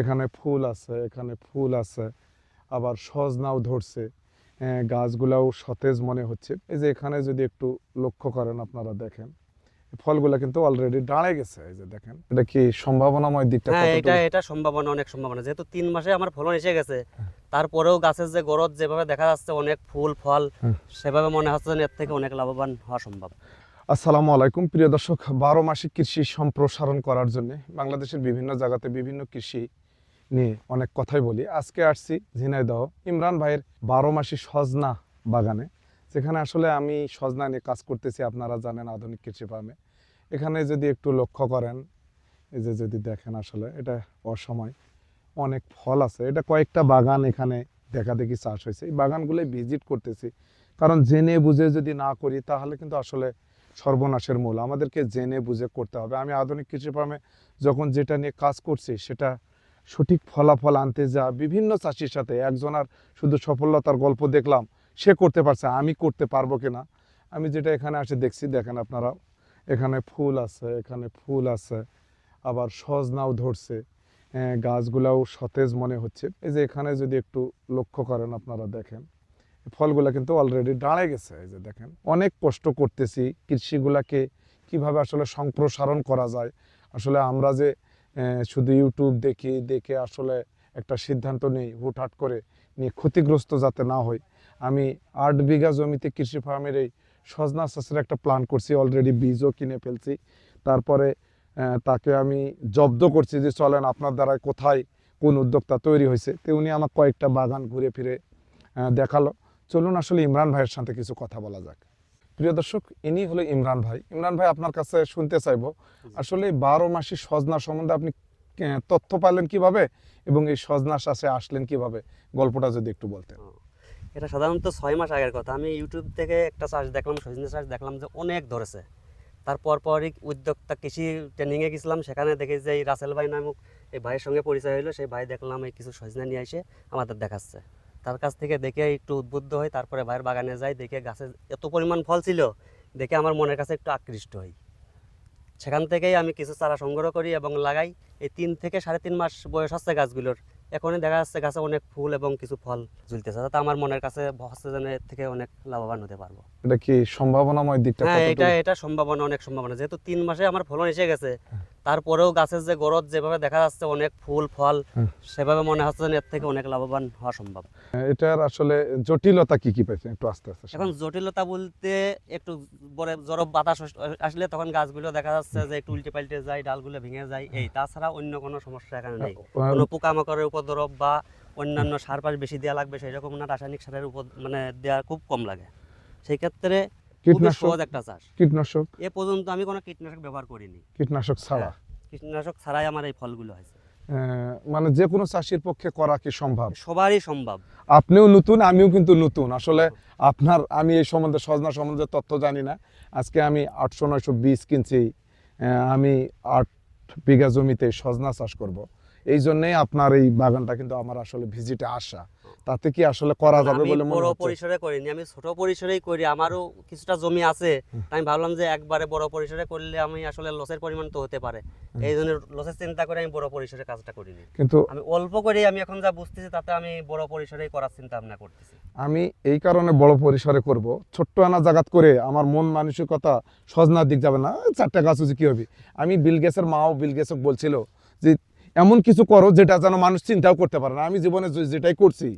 এখানে ফুল আছে এখানে ফুল আছে আবার সজনাও ধরছে। গাছগুলাও সতেজ মনে হচ্ছে। এই যে এখানে যদি একটু লক্ষ্য করেন আপনারা দেখেন ফলগুলা কিন্তু অলরেডি দাঁড়ে গেছে এই যে দেখেন। এটা কি সম্ভাবনাময় দিকটা হ্যাঁ এটা এটা সম্ভাবনা অনেক সম্ভাবনা। যেহেতু তিন মাসে আমার ফলন এসে গেছে তারপরেও গাছের যে গরজ যেভাবে দেখা যাচ্ছে অনেক ফুল ফল সেভাবে মনে হচ্ছে এর থেকে অনেক লাভবান হওয়া সম্ভব। আসসালামু আলাইকুম। প্রিয় দর্শক বারো মাসিক কৃষি সম্প্রসারণ করার জন্য বাংলাদেশের বিভিন্ন জায়গাতে বিভিন্ন কৃষি নিয়ে অনেক কথাই বলি। আজকে আসছি ঝিনাইদহ। ইমরান ভাইয়ের বারো মাসি সজনা বাগানে। যেখানে আসলে আমি সজনা নিয়ে কাজ করতেছি, আপনারা জানেন আধুনিক কৃষি ফার্মে। এখানে যদি একটু লক্ষ্য করেন, এই যে যদি দেখেন আসলে, এটা অসময় অনেক ফল আছে। এটা কয়েকটা বাগান এখানে দেখা দেখি চাষ হয়েছে। এই বাগানগুলোই ভিজিট করতেছি। কারণ জেনে বুঝে যদি না করি, তাহলে কিন্তু আসলে সর্বনাশের মূল। আমাদেরকে জেনে বুঝে করতে হবে। আমি আধুনিক কৃষি ফার্মে যখন যেটা নিয়ে কাজ করছি, সেটা সঠিক ফলাফল আনতে যা বিভিন্ন চাষির সাথে একজনের শুধু সফলতার গল্প দেখলাম সে করতে পারছে আমি করতে পারব কিনা আমি যেটা এখানে আসে দেখছি দেখেন আপনারা এখানে ফুল আছে এখানে ফুল আছে আবার সজনাও ধরছে আহ, গাছগুলাও সতেজ মনে হচ্ছে। এই যে এখানে যদি একটু লক্ষ্য করেন আপনারা দেখেন ফলগুলা কিন্তু অলরেডি দাঁড়ে গেছে এই যে দেখেন অনেক কষ্ট করতেছি কৃষিগুলাকে কীভাবে আসলে সম্প্রসারণ করা যায় আসলে আমরা যে শুধু ইউটিউব দেখি, দেখে আসলে একটা সিদ্ধান্ত নেই, হুটহাট করে নিয়ে ক্ষতিগ্রস্ত যাতে না হয়। আমি আট বিঘা জমিতে কৃষি ফার্মের এই সজনা চাষের একটা প্ল্যান করছি অলরেডি বীজও কিনে ফেলছি। তারপরে তাকে আমি জব্দ করছি যে, চলেন আপনার দ্বারা কোথায় কোন উদ্যোক্তা তৈরি হয়েছে? তো উনি আমার কয়েকটা বাগান ঘুরে ফিরে দেখাল। চলুন আসলে ইমরান ভাইয়ের সাথে কিছু কথা বলা যাক। প্রিয় দর্শক ইনি হলো ইমরান ভাই। ইমরান ভাই আপনার কাছে শুনতে চাইব। আসলে বারো মাসি সজনা সম্বন্ধে আপনি তথ্য পাইলেন কীভাবে এবং এই সজনা চাষে আসলেন কীভাবে? গল্পটা যদি একটু বলতেন। এটা সাধারণত ছয় মাস আগের কথা। আমি ইউটিউব থেকে একটা চাষ দেখলাম সজনে চাষ দেখলাম যে অনেক ধরেছে। তারপর পরই উদ্যোক্তা কৃষি ট্রেনিংয়ে গেছিলাম। সেখানে দেখি যে এই রাসেল ভাই নামক এই ভাইয়ের সঙ্গে পরিচয় হলো সেই ভাই দেখলাম এই কিছু সজনা নিয়ে এসে আমাদের দেখাচ্ছে। তার কাছ থেকে দেখে একটু উদ্বুদ্ধ হই তারপরে ভাইয়ের বাগানে যাই দেখে গাছে এত পরিমাণ ফল ছিল দেখে আমার মনের কাছে একটু আকৃষ্ট হই। সেখান থেকেই আমি কিছু চারা সংগ্রহ করি এবং লাগাই। এই তিন থেকে সাড়ে তিন মাস বয়স হচ্ছে গাছগুলোর। এখনই দেখা যাচ্ছে গাছে অনেক ফুল এবং কিছু ফল ঝুলতেছে। তাতে আমার মনের কাছে এর থেকে অনেক লাভবান হতে পারব। এটা কি সম্ভাবনাময় দিকটা হ্যাঁ এটা এটা সম্ভাবনা অনেক সম্ভাবনা। যেহেতু তিন মাসে আমার ফলন এসে গেছে তারপরেও গাছের যে গরজ যেভাবে দেখা যাচ্ছে অনেক ফুল ফল সেভাবে মনে হচ্ছে এর থেকে অনেক লাভবান হওয়া সম্ভব। এটার আসলে জটিলতা কি কি পাইছেন একটু আস্তে আস্তে এখন জটিলতা বলতে একটু বড় জরব বাতাস আসলে তখন গাছগুলো দেখা যাচ্ছে যে একটু উল্টে পাল্টে যায় ডালগুলো ভেঙে যায়। এই তাছাড়া অন্য কোনো সমস্যা এখানে নেই। কোনো পোকামাকড়ের উপদ্রব বা অন্যান্য সার পাশ বেশি দেওয়া লাগবে সেই রকম না রাসায়নিক সারের উপর মানে দেওয়া খুব কম লাগে। সেই ক্ষেত্রে কীটনাশক সহজ একটা চাষ। কীটনাশক এ পর্যন্ত আমি কোনো কীটনাশক ব্যবহার করিনি। কীটনাশক ছাড়া? কীটনাশক ছাড়াই আমার এই ফলগুলো হয়েছে। মানে যে কোনো চাষির পক্ষে করা কি সম্ভব? সবারই সম্ভব। আপনিও নতুন আমিও কিন্তু নতুন। আসলে আপনার আমি এই সম্বন্ধে সজনা সম্বন্ধে তথ্য জানি না। আজকে আমি আটশো নয়শো বীজ কিনছি। আমি আট বিঘা জমিতে সজনা চাষ করব। এই জন্যেই আপনার এই বাগানটা কিন্তু আমার আসলে ভিজিটে আসা। তাতে কি আসলে করা যাবে বলে মনে বড় পরিসরে করিনি আমি ছোট পরিসরেই করি আমারও কিছুটা জমি আছে। আমি ভাবলাম যে একবারে বড় পরিসরে করলে আমি আসলে লসের পরিমাণ তো হতে পারে। এই জন্য লসের চিন্তা করে আমি বড় পরিসরে কাজটা করিনি। কিন্তু আমি অল্প করে আমি এখন যা বুঝতেছি তাতে আমি বড় পরিসরেই করার চিন্তা ভাবনা করতেছি। আমি এই কারণে বড় পরিসরে করব। ছোট্ট আনা জাগাত করে আমার মন মানসিকতা সজনার দিক যাবে না। চারটা গাছ হচ্ছে কি হবে? আমি বিল গেসের মাও বিল গেসক বলছিল যে এমন কিছু করো যেটা যেন মানুষ চিন্তাও করতে পারে না। আমি জীবনে যেটাই করছি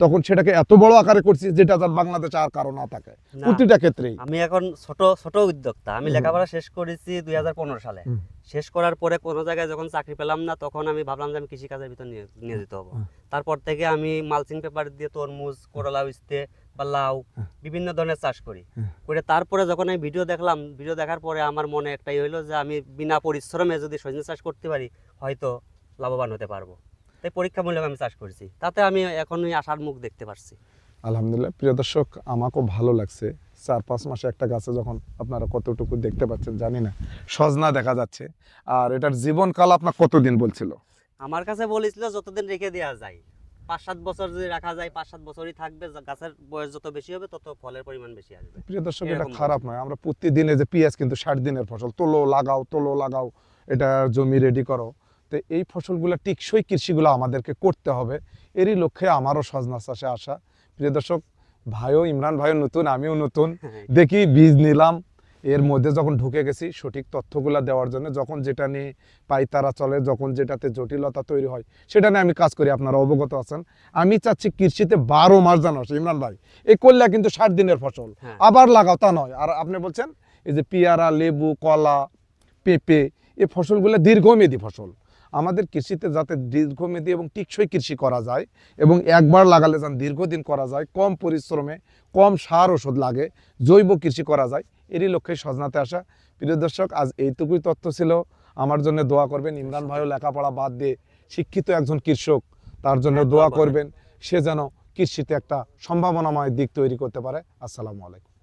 তখন সেটাকে এত বড় আকারে করছি যেটা যেন বাংলাদেশে আর কারও না থাকে। প্রতিটা ক্ষেত্রেই। আমি এখন ছোট ছোট উদ্যোক্তা। আমি লেখাপড়া শেষ করেছি দুই সালে। শেষ করার পরে কোনো জায়গায় যখন চাকরি পেলাম না তখন আমি ভাবলাম যে আমি কৃষিকাজের ভিতর নিয়ে নিয়ে যেতে হব। তারপর থেকে আমি মালচিং পেপার দিয়ে তরমুজ করলা উস্তে বা লাউ বিভিন্ন ধরনের চাষ করি। করে তারপরে যখন আমি ভিডিও দেখলাম ভিডিও দেখার পরে আমার মনে একটাই হইল যে আমি বিনা পরিশ্রমে যদি সজনে চাষ করতে পারি হয়তো লাভবান হতে পারব। তাই পরীক্ষামূলক আমি চাষ করছি। তাতে আমি এখনই আশার মুখ দেখতে পারছি। আলহামদুলিল্লাহ। প্রিয় দর্শক আমাকেও ভালো লাগছে। চার পাঁচ মাসে একটা গাছে যখন আপনারা কতটুকু দেখতে পাচ্ছেন জানি না। সজনা দেখা যাচ্ছে। আর এটার জীবনকাল আপনার কতদিন বলছিল? আমার কাছে বলেছিল যতদিন রেখে দেওয়া যায়। পাঁচ সাত বছর যদি রাখা যায় পাঁচ সাত বছরই থাকবে। গাছের বয়স যত বেশি হবে তত ফলের পরিমাণ বেশি আসবে। প্রিয় দর্শক এটা খারাপ নয়। আমরা প্রতিদিনে যে পেঁয়াজ কিন্তু ষাট দিনের ফসল। তোলো লাগাও তোলো লাগাও। এটা জমি রেডি করো। তো এই ফসলগুলো টিকসই কৃষিগুলো আমাদেরকে করতে হবে। এরই লক্ষ্যে আমারও সজনা চাষে আসা প্রিয় দর্শক ভাইও ইমরান ভাইও নতুন আমিও নতুন। হ্যাঁ, দেখি বীজ নিলাম। এর মধ্যে যখন ঢুকে গেছি সঠিক তথ্যগুলো দেওয়ার জন্য যখন যেটা নিয়ে পাইতারা চলে যখন যেটাতে জটিলতা তৈরি হয় সেটা নিয়ে আমি কাজ করি। আপনারা অবগত আছেন। আমি চাচ্ছি কৃষিতে বারো মাস জানো ইমরান ভাই এই করলে কিন্তু ষাট দিনের ফসল। হ্যাঁ। আবার লাগাও তা নয়। আর আপনি বলছেন এই যে পেয়ারা লেবু কলা পেঁপে এই ফসলগুলো দীর্ঘমেয়াদী ফসল। আমাদের কৃষিতে যাতে দীর্ঘমেয়াদী এবং টিকসই কৃষি করা যায় এবং একবার লাগালে যেন দীর্ঘদিন করা যায় কম পরিশ্রমে কম সার ওষুধ লাগে জৈব কৃষি করা যায় এরই লক্ষ্যে সজনাতে আসা। প্রিয় দর্শক আজ এইটুকুই তথ্য ছিল। আমার জন্য দোয়া করবেন। ইমরান ভাইও লেখাপড়া বাদ দিয়ে শিক্ষিত একজন কৃষক তার জন্য দোয়া। করবেন। সে যেন কৃষিতে একটা সম্ভাবনাময় দিক তৈরি করতে পারে। আসসালামু আলাইকুম।